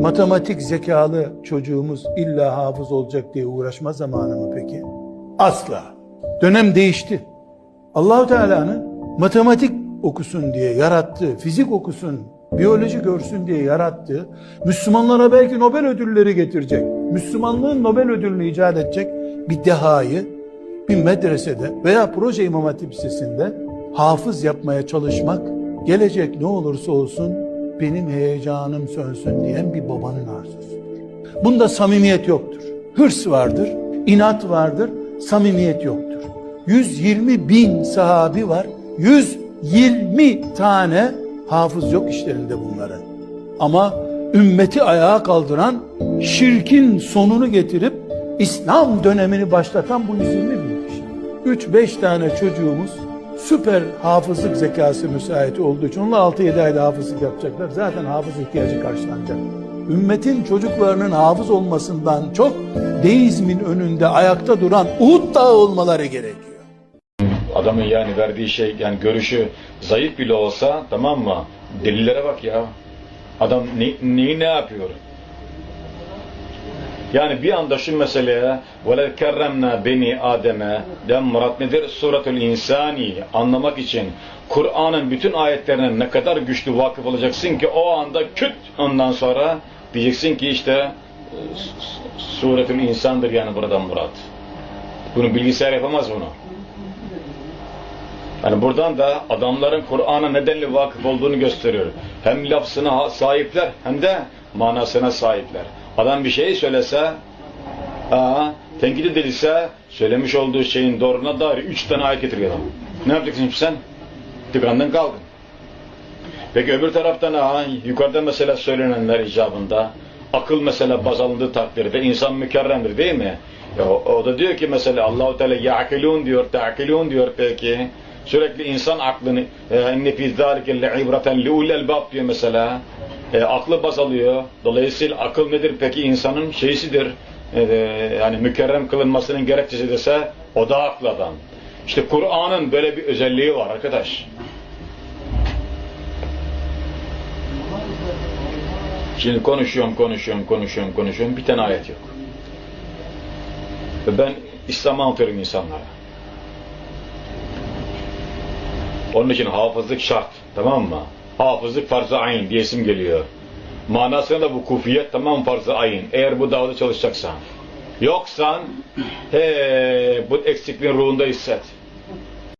matematik zekalı çocuğumuz illa hafız olacak diye uğraşma zamanı mı peki? Asla. Dönem değişti. Allahu Teala'nın matematik okusun diye yarattığı, fizik okusun, biyoloji görsün diye yarattığı, Müslümanlara belki Nobel ödülleri getirecek, Müslümanlığın Nobel ödülünü icat edecek bir dehayı bir medresede veya proje imam hatip lisesinde hafız yapmaya çalışmak, gelecek ne olursa olsun benim heyecanım sönsün diyen bir babanın arzusu. Bunda samimiyet yoktur. Hırs vardır, inat vardır, samimiyet yoktur. 120 bin sahabi var, 120 tane hafız yok işlerinde bunların. Ama ümmeti ayağa kaldıran, şirkin sonunu getirip İslam dönemini başlatan bu 120 bin kişi. 3-5 tane çocuğumuz süper hafızlık zekası müsait olduğu için onlar 6-7 ayda hafızlık yapacaklar. Zaten hafız ihtiyacı karşılanacak. Ümmetin çocuklarının hafız olmasından çok deizmin önünde ayakta duran Uhud dağı olmaları gerekiyor. Adamın yani verdiği şey yani görüşü zayıf bile olsa tamam mı? Delillere bak ya. Adam ne, neyi ne yapıyor? Yani bir anda şu meseleye وَلَا كَرَّمْنَا beni Adem'e den murat nedir? Suratul insani anlamak için Kur'an'ın bütün ayetlerine ne kadar güçlü vakıf olacaksın ki o anda küt ondan sonra diyeceksin ki işte e, Suretül insandır yani buradan murat. Bunu bilgisayar yapamaz bunu. Yani buradan da adamların Kur'an'a nedenli vakıf olduğunu gösteriyor. Hem lafzına sahipler hem de manasına sahipler. Adam bir şey söylese, aa, tenkit edilse, söylemiş olduğu şeyin doğruna dair üç tane ayet getiriyor adam. Ne yapacaksın sen? Tıkandın kaldın. Peki öbür taraftan aa, yukarıda mesela söylenenler icabında, akıl mesela baz alındığı takdirde insan mükerremdir değil mi? Ya, o, o da diyor ki mesela Allahu Teala ya'kilun diyor, ta'kilun diyor peki. Sürekli insan aklını enne fi zalike le'ibreten liul elbab diyor mesela. E, aklı baz alıyor. Dolayısıyla akıl nedir peki? insanın şeysidir. E, yani mükerrem kılınmasının gerekçesi dese o da aklı adam. İşte Kur'an'ın böyle bir özelliği var arkadaş. Şimdi konuşuyorum, konuşuyorum, konuşuyorum, konuşuyorum. Bir tane ayet yok. Ve ben İslam'ı anlatıyorum insanlara. Onun için hafızlık şart. Tamam mı? Hafızlık farz-ı ayn diye isim geliyor. Manasında da bu kufiyet tamam farz-ı ayn. Eğer bu davada çalışacaksan. Yoksan he, bu eksikliğin ruhunda hisset.